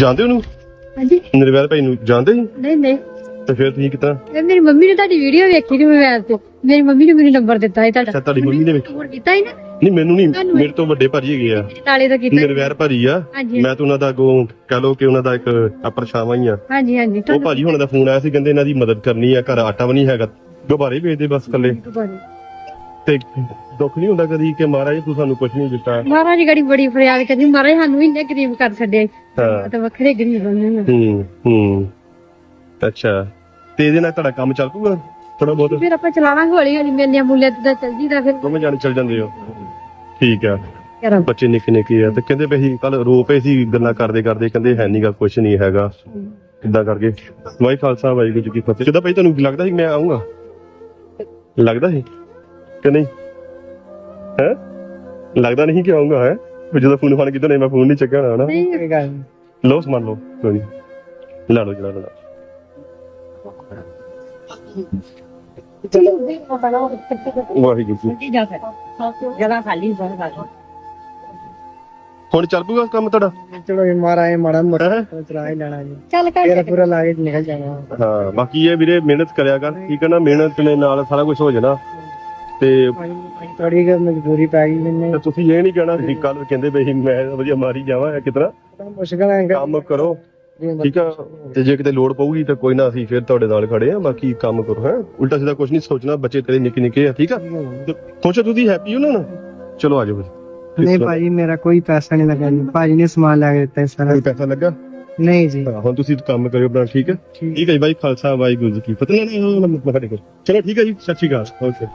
ਜਾਣਦੇ ਉਹਨੂੰ? ਹਾਂਜੀ। ਨਿਰਵੈਰ ਭਾਈ ਨੂੰ ਜਾਣਦੇ ਸੀ ਨਹੀਂ ਨਹੀਂ। ਤੇ ਫਿਰ ਤੁਸੀਂ ਕਿਤਾ ਇਹ ਮੇਰੀ ਮੰਮੀ ਨੇ ਤੁਹਾਡੀ ਵੀਡੀਓ ਵੇਖੀ ਸੀ ਮੋਬਾਈਲ ਤੇ। ਮੇਰੀ ਮੰਮੀ ਨੇ ਮੈਨੂੰ ਨੰਬਰ ਦਿੱਤਾ ਸੀ ਤੁਹਾਡਾ। ਅੱਛਾ ਤੁਹਾਡੀ ਮੰਮੀ ਨੇ ਵੇਖੀ। ਫੋਨ ਕੀਤਾ ਹੀ ਨਾ। ਨਹੀਂ ਮੈਨੂੰ ਨਹੀਂ। ਤੁਹਾਨੂੰ ਮੇਰੇ ਤੋਂ ਵੱਡੇ ਭਾਜੀ ਹੈਗੇ ਆ। ਨਾਲੇ ਤੋਂ ਕੀਤਾ। ਨਿਰਵੈਰ ਭਾਜੀ ਆ। ਹਾਂਜੀ। ਮੈਂ ਤਾਂ ਉਹਨਾਂ ਦਾ ਅੱਗੋਂ ਕਹ ਲਓ ਕਿ ਉਹਨਾਂ ਦਾ ਇੱਕ ਅਪਰਛਾਵਾਂ ਹੀ ਆ। ਹਾਂਜੀ ਹਾਂਜੀ। ਉਹ ਭਾਜੀ ਹੁਣ ਦਾ ਫੋਨ ਆਇਆ ਸੀ ਕਹਿੰਦੇ ਇਹਨਾਂ ਦੀ ਮਦਦ ਕਰਨੀ ਆ। ਘਰ ਆਟਾ ਵੀ ਨਹੀਂ ਹੈਗਾ। ਦੁਬਾਰੇ ਭੇਜਦੇ ਬਸ ਕੱਲੇ ਤੇ ਦੁੱਖ ਨਹੀਂ ਹੁੰਦਾ ਕਦੀ ਕਿ ਮਹਾਰਾਜ ਤੂੰ ਸਾਨੂੰ ਕੁਝ ਨਹੀਂ ਦਿੱਤਾ। ਮਹਾਰਾਜ ਗੜੀ ਬੜੀ ਫਰਿਆਦ ਕਰਦੀ ਮਹਾਰਾਜ ਸਾਨੂੰ ਇੰਨੇ ਗਰੀਬ ਕਰ ਛੱਡਿਆ ਹਾਂ। ਤਾਂ ਵੱਖਰੇ ਗਰੀਬ ਹੁੰਦੇ ਨੇ। ਹੂੰ ਹੂੰ। ਅੱਛਾ। ਤੇ ਇਹਦੇ ਨਾਲ ਤੁਹਾਡਾ ਕੰਮ ਚੱਲ ਪੂਗਾ ਥੋੜਾ ਬਹੁਤ? ਫਿਰ ਆਪਾਂ ਚਲਾਵਾਂਗੇ ਹੌਲੀ ਹੌਲੀ ਮੇਰੀਆਂ ਮੂਲੀਆਂ ਤੇ ਤਾਂ ਚੱਲ ਜੀਦਾ ਫਿਰ। ਦੋਵੇਂ ਜਾਣੇ ਚੱਲ ਜਾਂਦੇ ਹੋ? ਠੀਕ ਆ। ਕਰਾਂ ਬੱਚੇ ਨਿੱਕੇ ਨਿੱਕੇ ਆ ਤੇ ਕਹਿੰਦੇ ਪਏ ਸੀ ਕੱਲ ਰੋ ਪਏ ਸੀ ਗੱਲਾਂ ਕਰਦੇ ਕਰਦੇ ਕਹਿੰਦੇ ਹੈ ਨਹੀਂਗਾ ਕੁਝ ਨਹੀਂ ਹੈਗਾ। ਕਿੱਦਾਂ ਕਰਕੇ ਵਾਹਿ ਖਾਲਸਾ ਵਾਹਿਗੁਰੂ ਜੀ ਕੀ ਫਤਿਹ। ਕਿਦਾਂ ਭਾਈ ਤੁਹਾਨੂੰ ਲੱਗਦਾ ਸੀ ਮੈਂ ਆਉਂਗਾ ਲੱਗਦਾ ਸੀ ਕਿ ਨਹੀਂ? ਹੈ? ਲੱਗਦਾ ਨਹੀਂ ਕਿ ਆਉਂਗਾ ਹੈ? ਵੀ ਜਦੋਂ ਫੋਨ ਫਾਨ ਕਿਦੋਂ ਨਹੀਂ ਮੈਂ ਫੋਨ ਨਹੀਂ ਚੱਕਿਆ ਹੋਣਾ ਹਨਾ? ਨਹੀਂ। ਲਓ ਸਮਾਨ ਲਓ ਕੋਈ ਨੀ। ਲਾ ਲਓ ਜਲਾ ਲਓ ਵਾਹਿਗੁਰੂ ਜੀ। ਖਾਲੀ ਹੁਣ ਚੱਲ ਪੂਗਾ ਕੰਮ ਤੁਹਾਡਾ? ਚਲੋ ਇਹ ਮਾਰਾ ਇਹ ਮਾੜਾ ਮੋਟਾ? ਚਲਾ ਹੀ ਲੈਣਾ ਜੀ। ਚੱਲ ਤੇਰਾ ਕਰ ਪੂਰਾ ਲਾ ਕੇ ਨਿਕਲ ਜਾਣਾ। ਹਾਂ ਬਾਕੀ ਇਹ ਵੀਰੇ ਮਿਹਨਤ ਕਰਿਆ ਕਰ ਠੀਕ ਹੈ ਨਾ? ਮਿਹਨਤ ਦੇ ਨਾਲ ਸਾਰਾ ਕੁਝ ਹੋ ਜਾਣਾ। ਤੇ ਥੋੜੀ ਕਿ ਮਜਬੂਰੀ ਪੈ ਗਈ ਮੈਨੂੰ। ਤੇ ਤੁਸੀਂ ਇਹ ਨਹੀਂ ਕਹਿਣਾ ਕਿ ਕੱਲ ਕਹਿੰਦੇ ਬਈ ਮੈਂ ਵਧੀਆ ਮਾਰੀ ਜਾਵਾਂ ਜਾਂ ਕਿਤਨਾ। ਮੁਸ਼ਕਲ ਹੈ ਕੰਮ ਕਰੋ। ਠੀਕ ਆ ਤੇ ਜੇ ਕਿਤੇ ਲੋੜ ਪਊਗੀ ਤਾਂ ਕੋਈ ਨਾ ਅਸੀਂ ਫਿਰ ਤੁਹਾਡੇ ਨਾਲ ਖੜੇ ਆ ਬਾਕੀ ਕੰਮ ਕਰੋ ਹੈ। ਉਲਟਾ ਸਿੱਧਾ ਕੁਝ ਨਹੀਂ ਸੋਚਣਾ ਬੱਚੇ ਤੇਰੇ ਨਿੱਕੇ ਨਿੱਕੇ ਆ ਠੀਕ ਆ? ਖੁਸ਼ ਤੁਸੀਂ ਹੈਪੀ ਹੋ ਨਾ? ਚਲੋ ਆਜੋ ਫਿਰ। ਨਹੀਂ ਭਾਜੀ ਮੇਰਾ ਕੋਈ ਪੈਸਾ ਨਹੀਂ ਲੱਗਾ ਜੀ। ਭਾਜੀ ਨੇ ਸਮਾਨ ਲੈ ਕੇ ਦਿੱਤਾ ਸਾਰਾ। ਕੋਈ ਪੈਸਾ ਲੱਗਾ? ਨਹੀਂ ਜੀ। ਹੁਣ ਤੁਸੀਂ ਕੰਮ ਕਰਿਓ ਆਪਣਾ ਠੀਕ ਹੈ? ਠੀਕ। ਹੈ ਜੀ ਬਾਈ ਖਾਲਸਾ ਵਾਹਿਗੁਰੂ ਜੀ ਕੀ ਫਤਿਹ। ਨਾ ਨਾ ਮੱਥਾ ਟੇਕੋ। ਚਲੋ ਠੀਕ ਹੈ ਜੀ ਸਤਿ ਸ਼੍ਰੀ ਅਕਾਲ। ਓਕੇ।